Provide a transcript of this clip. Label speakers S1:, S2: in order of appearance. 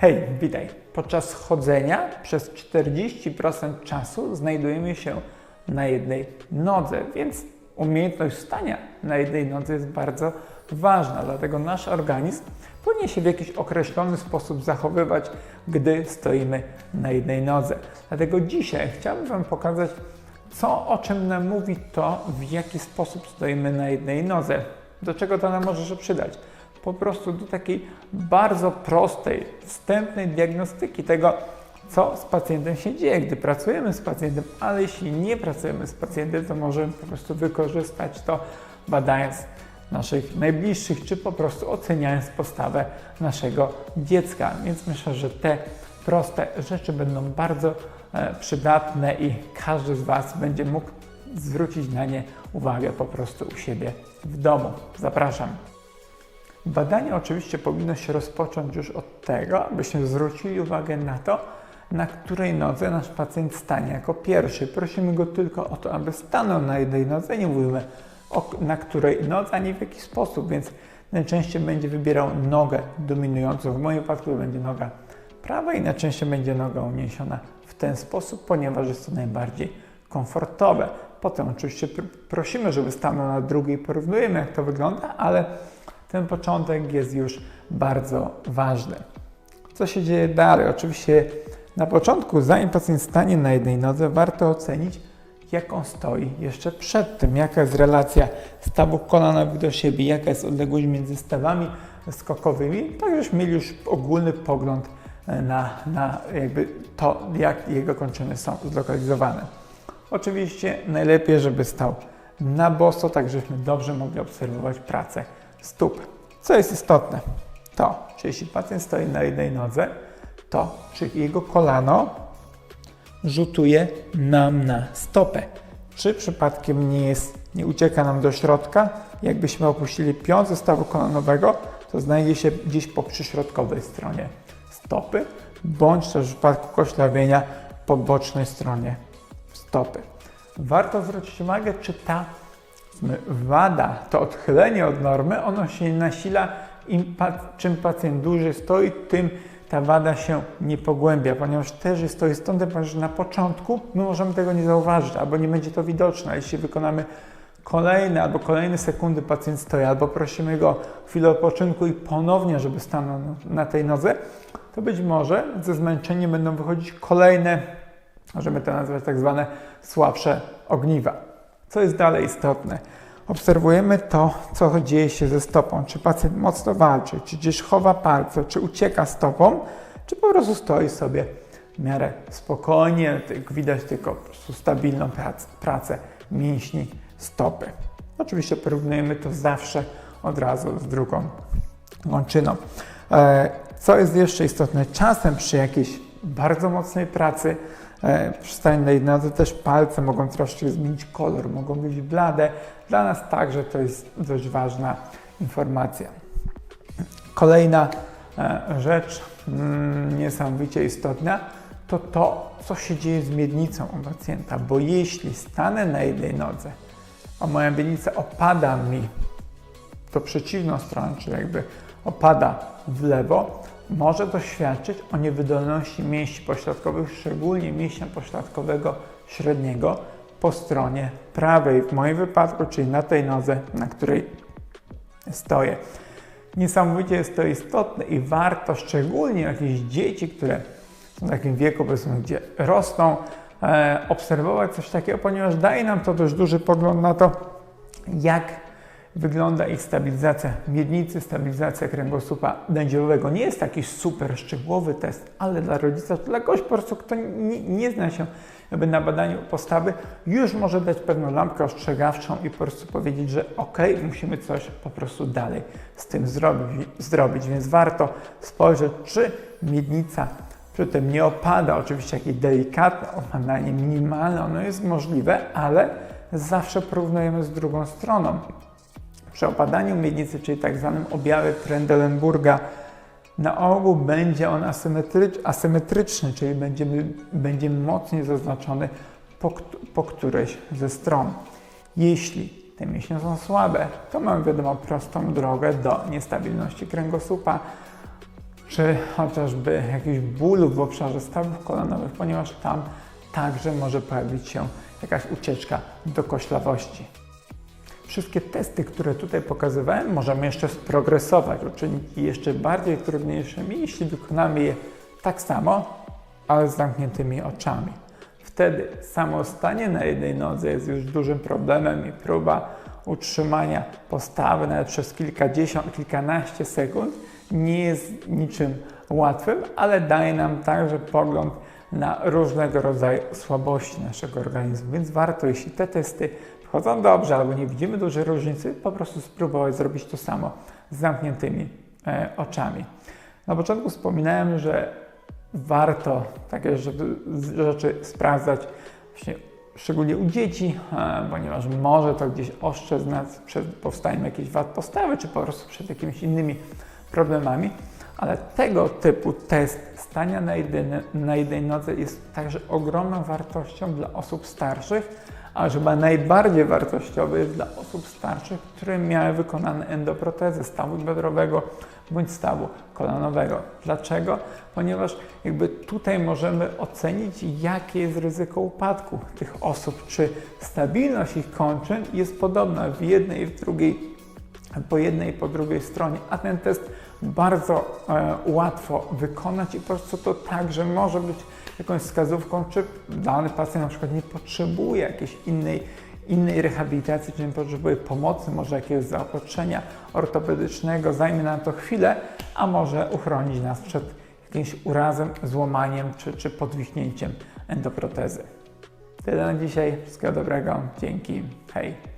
S1: Hej, witaj. Podczas chodzenia przez 40% czasu znajdujemy się na jednej nodze, więc umiejętność stania na jednej nodze jest bardzo ważna, dlatego nasz organizm powinien się w jakiś określony sposób zachowywać, gdy stoimy na jednej nodze. Dlatego dzisiaj chciałbym Wam pokazać, co o czym nam mówi to, w jaki sposób stoimy na jednej nodze. Do czego to nam może się przydać? Po prostu do takiej bardzo prostej, wstępnej diagnostyki tego, co z pacjentem się dzieje, gdy pracujemy z pacjentem, ale jeśli nie pracujemy z pacjentem, to możemy po prostu wykorzystać to, badając naszych najbliższych, czy po prostu oceniając postawę naszego dziecka. Więc myślę, że te proste rzeczy będą bardzo e, przydatne i każdy z Was będzie mógł zwrócić na nie uwagę po prostu u siebie w domu. Zapraszam. Badanie oczywiście powinno się rozpocząć już od tego, abyśmy zwrócili uwagę na to, na której nodze nasz pacjent stanie jako pierwszy. Prosimy go tylko o to, aby stanął na jednej nodze, nie mówimy o, na której nodze, ani w jaki sposób, więc najczęściej będzie wybierał nogę dominującą. W moim wypadku będzie noga prawa i najczęściej będzie noga uniesiona w ten sposób, ponieważ jest to najbardziej komfortowe. Potem oczywiście pr- prosimy, żeby stanął na drugiej, porównujemy jak to wygląda, ale ten początek jest już bardzo ważny. Co się dzieje dalej? Oczywiście na początku, zanim pacjent stanie na jednej nodze, warto ocenić, jak on stoi jeszcze przed tym, jaka jest relacja stawów kolanowych do siebie, jaka jest odległość między stawami skokowymi, tak żebyśmy mieli już ogólny pogląd na, na jakby to, jak jego kończyny są zlokalizowane. Oczywiście najlepiej, żeby stał na boso, tak żebyśmy dobrze mogli obserwować pracę stóp. Co jest istotne? To, czy jeśli pacjent stoi na jednej nodze, to czy jego kolano rzutuje nam na stopę. Czy przypadkiem nie jest, nie ucieka nam do środka, jakbyśmy opuścili piąt zestawu kolanowego, to znajdzie się gdzieś po przyśrodkowej stronie stopy, bądź też w przypadku koślawienia po bocznej stronie stopy. Warto zwrócić uwagę, czy ta wada, to odchylenie od normy, ono się nasila, im, czym pacjent dłużej stoi, tym ta wada się nie pogłębia, ponieważ też jest to istotne, ponieważ na początku my możemy tego nie zauważyć, albo nie będzie to widoczne. Jeśli wykonamy kolejne albo kolejne sekundy pacjent stoi, albo prosimy go chwilę odpoczynku i ponownie, żeby stanął na tej nodze, to być może ze zmęczeniem będą wychodzić kolejne, możemy to nazwać tak zwane słabsze ogniwa. Co jest dalej istotne? Obserwujemy to, co dzieje się ze stopą. Czy pacjent mocno walczy, czy gdzieś chowa palce, czy ucieka stopą, czy po prostu stoi sobie w miarę spokojnie, widać tylko stabilną pracę, pracę mięśni stopy. Oczywiście porównujemy to zawsze od razu z drugą łączyną. Co jest jeszcze istotne? Czasem przy jakiejś bardzo mocnej pracy przy stanie na nodze też palce mogą troszkę zmienić kolor, mogą być blade. Dla nas także to jest dość ważna informacja. Kolejna rzecz mm, niesamowicie istotna to to, co się dzieje z miednicą u pacjenta, bo jeśli stanę na jednej nodze, a moja miednica opada mi w przeciwną stronę, czyli jakby opada w lewo, może to świadczyć o niewydolności mięśni pośladkowych, szczególnie mięśnia pośladkowego średniego po stronie prawej, w moim wypadku, czyli na tej nodze, na której stoję. Niesamowicie jest to istotne i warto, szczególnie jakieś dzieci, które są w takim wieku, powiedzmy, gdzie rosną, e, obserwować coś takiego, ponieważ daje nam to dość duży pogląd na to, jak wygląda ich stabilizacja miednicy, stabilizacja kręgosłupa dędziowego. Nie jest taki super szczegółowy test, ale dla rodzica, dla kogoś po prostu, kto nie, nie zna się jakby na badaniu postawy, już może dać pewną lampkę ostrzegawczą i po prostu powiedzieć, że ok, musimy coś po prostu dalej z tym zrobić, zrobić. więc warto spojrzeć, czy miednica przy tym nie opada, oczywiście jakieś delikatne opadanie, minimalne, ono jest możliwe, ale zawsze porównujemy z drugą stroną. Przy opadaniu miednicy, czyli tak zwanym objawie Trendelenburga, na ogół będzie on asymetrycz, asymetryczny, czyli będziemy, będzie mocniej zaznaczony po, po którejś ze stron. Jeśli te mięśnie są słabe, to mamy wiadomo prostą drogę do niestabilności kręgosłupa. czy chociażby jakiś ból w obszarze stawów kolanowych, ponieważ tam także może pojawić się jakaś ucieczka do koślawości. Wszystkie testy, które tutaj pokazywałem, możemy jeszcze sprogresować, uczynić je jeszcze bardziej trudniejszymi, jeśli wykonamy je tak samo, ale z zamkniętymi oczami. Wtedy samo stanie na jednej nodze jest już dużym problemem i próba utrzymania postawy nawet przez kilkadziesiąt, kilkanaście sekund nie jest niczym łatwym, ale daje nam także pogląd na różnego rodzaju słabości naszego organizmu. Więc warto, jeśli te testy wchodzą dobrze albo nie widzimy dużej różnicy, po prostu spróbować zrobić to samo z zamkniętymi e, oczami. Na początku wspominałem, że warto takie rzeczy, sprawdzać właśnie szczególnie u dzieci, e, ponieważ może to gdzieś ostrzec nas przed powstaniem jakichś wad postawy, czy po prostu przed jakimiś innymi problemami. Ale tego typu test stania na jednej, na jednej nodze jest także ogromną wartością dla osób starszych, a chyba najbardziej wartościowy jest dla osób starszych, które miały wykonane endoprotezy stawu biodrowego bądź stawu kolanowego. Dlaczego? Ponieważ jakby tutaj możemy ocenić, jakie jest ryzyko upadku tych osób, czy stabilność ich kończyn jest podobna w jednej i w drugiej, po jednej i po drugiej stronie, a ten test bardzo e, łatwo wykonać i po prostu to także może być jakąś wskazówką, czy dany pacjent na przykład nie potrzebuje jakiejś innej, innej rehabilitacji, czy nie potrzebuje pomocy, może jakiegoś zaopatrzenia ortopedycznego, zajmie nam to chwilę, a może uchronić nas przed jakimś urazem, złamaniem czy, czy podwichnięciem endoprotezy. Tyle na dzisiaj. Wszystkiego dobrego. Dzięki. Hej.